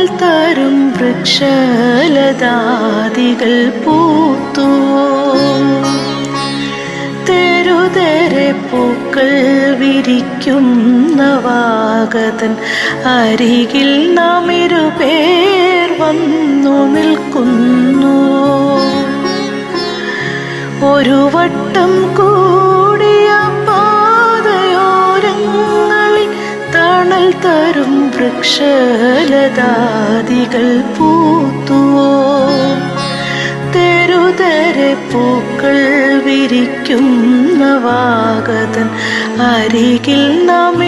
വൃക്ഷലതാദികൾ പൂത്തുവോ? തെരുതെരെ പൂക്കൾ വിരിക്കുന്ന വാഗതൻ അരികിൽ നാം ഇരുപേർ വന്നു നിൽക്കുന്നു. ഒരു വട്ടം കൂടിയ പാതയോരങ്ങളിൽ തണൽ തരും വൃക്ഷലതാദികൾ പൂത്തുവോ? തെരുതരെ പൂക്കൾ വിരിക്കുന്ന വാഗതൻ അരികിൽ നാം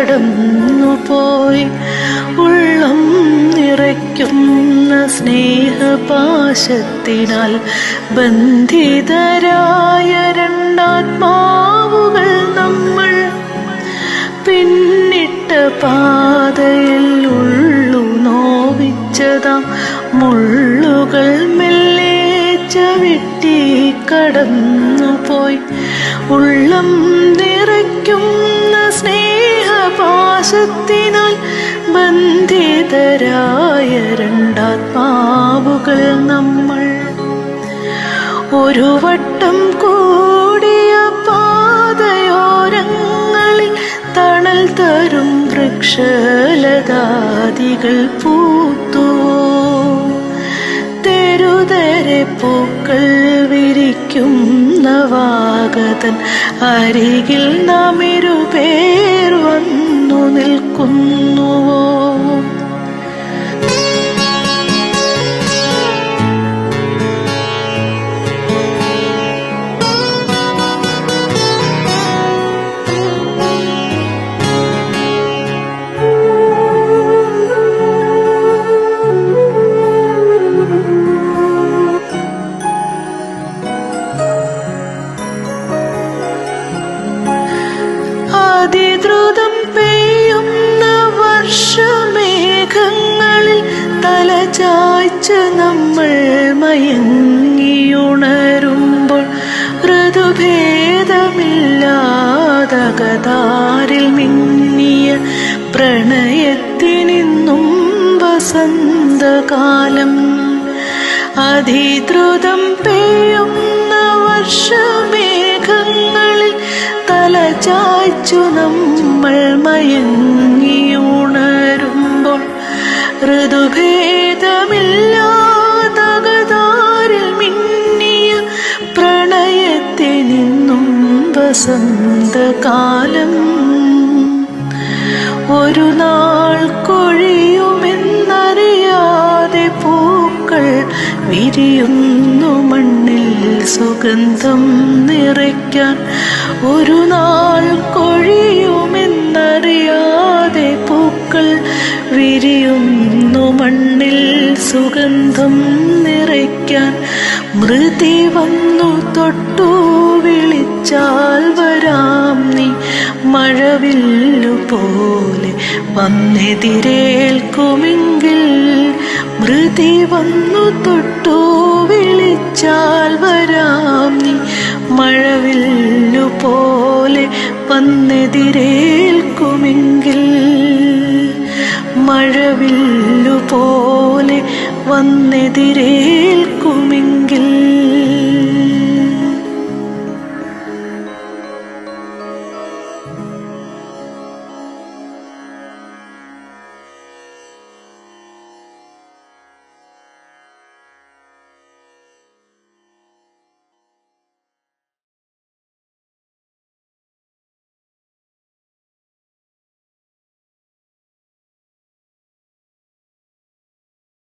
ചവിട്ടിക്കടന്നു പോയി ഉള്ളം നിറയ്ക്കുന്ന സ്നേഹപാശത്തിനാൽ ബന്ധിതരായ രണ്ടാത്മാവുകൾ നമ്മൾ പിന്നിട്ട പാതയിൽ ഉള്ളു നോവിച്ചതാം മുള്ളുകൾ മെല്ലെ ചവിട്ടി കടന്നുപോയി ഉള്ളം നിറയ്ക്കുന്ന സ്നേഹപാശത്തിനാൽ ബന്ധിതരായ രണ്ടാത്മാവുകൾ നമ്മൾ. ഒരു വട്ടം കൂടിയ പാതയോരങ്ങളിൽ തണൽ തരും വൃക്ഷലതാദികൾ പൂത്തു. തെരുതരെ പൂക്കൾ വിരിക്കുന്ന വാഗതൻ അരികിൽ നാം ഇരുപേർ വന്നു. നിൽക്കുന്നുവോ? മയങ്ങിയുണരുമ്പോൾ ഋതുഭേദമില്ലാതകതാരിൽ മിന്നിയ പ്രണയത്തിനിന്നും വസന്തകാലം അധിദ്രുതം പെയ്യുന്ന വർഷമേഘങ്ങളിൽ തല ചായ്ച്ചു നമ്മൾ മയങ്ങിയുണരുമ്പോൾ ഋതുഭേദമില്ലാതകതാരിൽ വസന്തകാലം ഒരു നാൾ കൊഴിയുമെന്നറിയാതെ പൂക്കൾ വിരിയുന്നു മണ്ണിൽ സുഗന്ധം നിറയ്ക്കാൻ. ഒരു നാൾ കൊഴിയുമെന്നറിയാതെ പൂക്കൾ വിരിയുന്നു മണ്ണിൽ സുഗന്ധം നിറയ്ക്കാൻ. മൃതി വന്നു തൊട്ടു വിളിച്ചാൽ പോലെ വന്നെതിരേൽക്കുമെങ്കിൽ മൃതി വന്നു തൊട്ടു വിളിച്ചാൽ വരാം നീ. മഴവില്ലു പോലെ വന്നെതിരേൽക്കുമെങ്കിൽ മഴവില്ലു പോലെ വന്നെതിരേൽക്കുമെങ്കിൽ